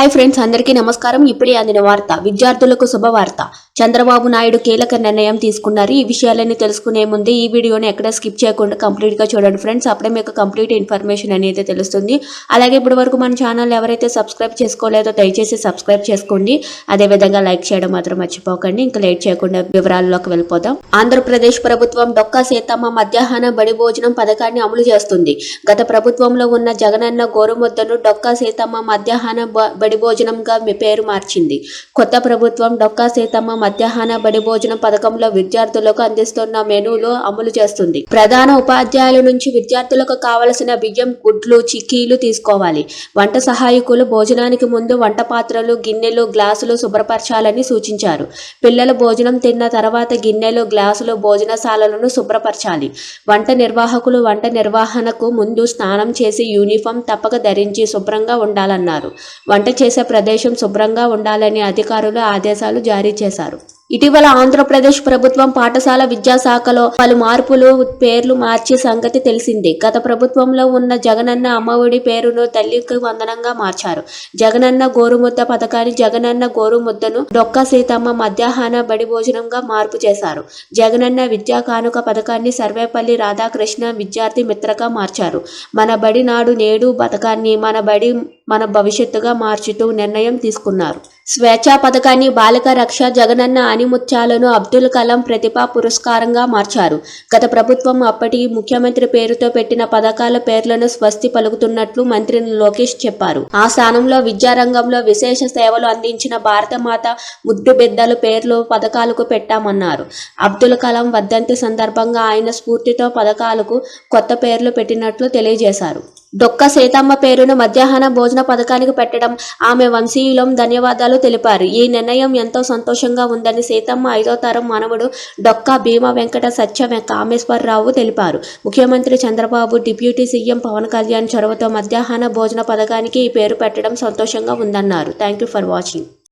Hi friends అందరికీ నమస్కారం. ఇప్పుడే అందిన వార్త విద్యార్థులకు శుభవార్త. చంద్రబాబు నాయుడు కీలక నిర్ణయం తీసుకున్నారు. ఈ విషయాలన్నీ తెలుసుకునే ముందే ఈ వీడియోని ఎక్కడ స్కిప్ చేయకుండా కంప్లీట్గా చూడండి ఫ్రెండ్స్. అప్పుడే మీకు కంప్లీట్ ఇన్ఫర్మేషన్ అనేది తెలుస్తుంది. అలాగే ఇప్పటి వరకు మన ఛానల్ ఎవరైతే సబ్స్క్రైబ్ చేసుకోలేదో దయచేసి సబ్స్క్రైబ్ చేసుకోండి. అదే విధంగా లైక్ చేయడం మాత్రం మర్చిపోకండి. ఇంకా లేట్ చేయకుండా వివరాల్లోకి వెళ్ళిపోదాం. ఆంధ్రప్రదేశ్ ప్రభుత్వం డొక్కా సీతమ్మ మధ్యాహ్న బడి భోజనం పథకాన్ని అమలు చేస్తుంది. గత ప్రభుత్వంలో ఉన్న జగనన్న గోరుముద్దను డొక్కా సీతమ్మ మధ్యాహ్న బడి భోజనంగా పేరు మార్చింది. కొత్త ప్రభుత్వం డొక్కా సీతమ్మ మధ్యాహ్న బడి భోజనం పథకంలో విద్యార్థులకు అందిస్తున్న మెనూలు అమలు చేస్తుంది. ప్రధాన ఉపాధ్యాయుల నుంచి విద్యార్థులకు కావలసిన బియ్యం గుడ్లు చిక్కీలు తీసుకోవాలి. వంట సహాయకులు భోజనానికి ముందు వంట పాత్రలు గిన్నెలు గ్లాసులు శుభ్రపరచాలని సూచించారు. పిల్లలు భోజనం తిన్న తర్వాత గిన్నెలు గ్లాసులు భోజనశాలలను శుభ్రపరచాలి. వంట నిర్వాహకులు వంట నిర్వహణకు ముందు స్నానం చేసి యూనిఫామ్ తప్పక ధరించి శుభ్రంగా ఉండాలన్నారు. వంట చేసే ప్రదేశం శుభ్రంగా ఉండాలని అధికారులు ఆదేశాలు జారీ చేశారు. ఇటీవల ఆంధ్రప్రదేశ్ ప్రభుత్వం పాఠశాల విద్యాశాఖలో పలు మార్పులు పేర్లు మార్చే సంగతి తెలిసిందే. గత ప్రభుత్వంలో ఉన్న జగనన్న అమ్మఒడి పేరును తల్లికి వందనంగా మార్చారు. జగనన్న గోరుముద్ద పథకాన్ని జగనన్న గోరుముద్దను డొక్క సీతమ్మ మధ్యాహ్న బడి భోజనంగా మార్పు చేశారు. జగనన్న విద్యా కానుక పథకాన్ని సర్వేపల్లి రాధాకృష్ణ విద్యార్థి మిత్రగా మార్చారు. మన బడి నాడు నేడు పథకాన్ని మన బడి మన భవిష్యత్తుగా మార్చుతూ నిర్ణయం తీసుకున్నారు. స్వేచ్ఛా పథకాన్ని బాలిక రక్ష జగనన్న అనిముత్యాలను అబ్దుల్ కలాం ప్రతిభా పురస్కారంగా మార్చారు. గత ప్రభుత్వం అప్పటి ముఖ్యమంత్రి పేరుతో పెట్టిన పథకాల పేర్లను స్వస్తి పలుకుతున్నట్లు మంత్రి లోకేష్ చెప్పారు. ఆ స్థానంలో విద్యారంగంలో విశేష సేవలు అందించిన భారతమాత ముద్దు బిడ్డల పేర్లు పథకాలకు పెట్టామన్నారు. అబ్దుల్ కలాం వర్ధంతి సందర్భంగా ఆయన స్ఫూర్తితో పథకాలకు కొత్త పేర్లు పెట్టినట్లు తెలియజేశారు. డొక్క సీతమ్మ పేరును మధ్యాహ్న భోజన పథకానికి పెట్టడం. ఆమె వంశీయులం ధన్యవాదాలు తెలిపారు. ఈ నిర్ణయం ఎంతో సంతోషంగా ఉందని సీతమ్మ ఐదో తరం మనవడు డొక్క భీమ వెంకట సత్య కామేశ్వరరావు తెలిపారు. ముఖ్యమంత్రి చంద్రబాబు డిప్యూటీ సీఎం పవన్ కళ్యాణ్ చొరవతో మధ్యాహ్న భోజన పథకానికి ఈ పేరు పెట్టడం సంతోషంగా ఉందన్నారు. Thank you for watching.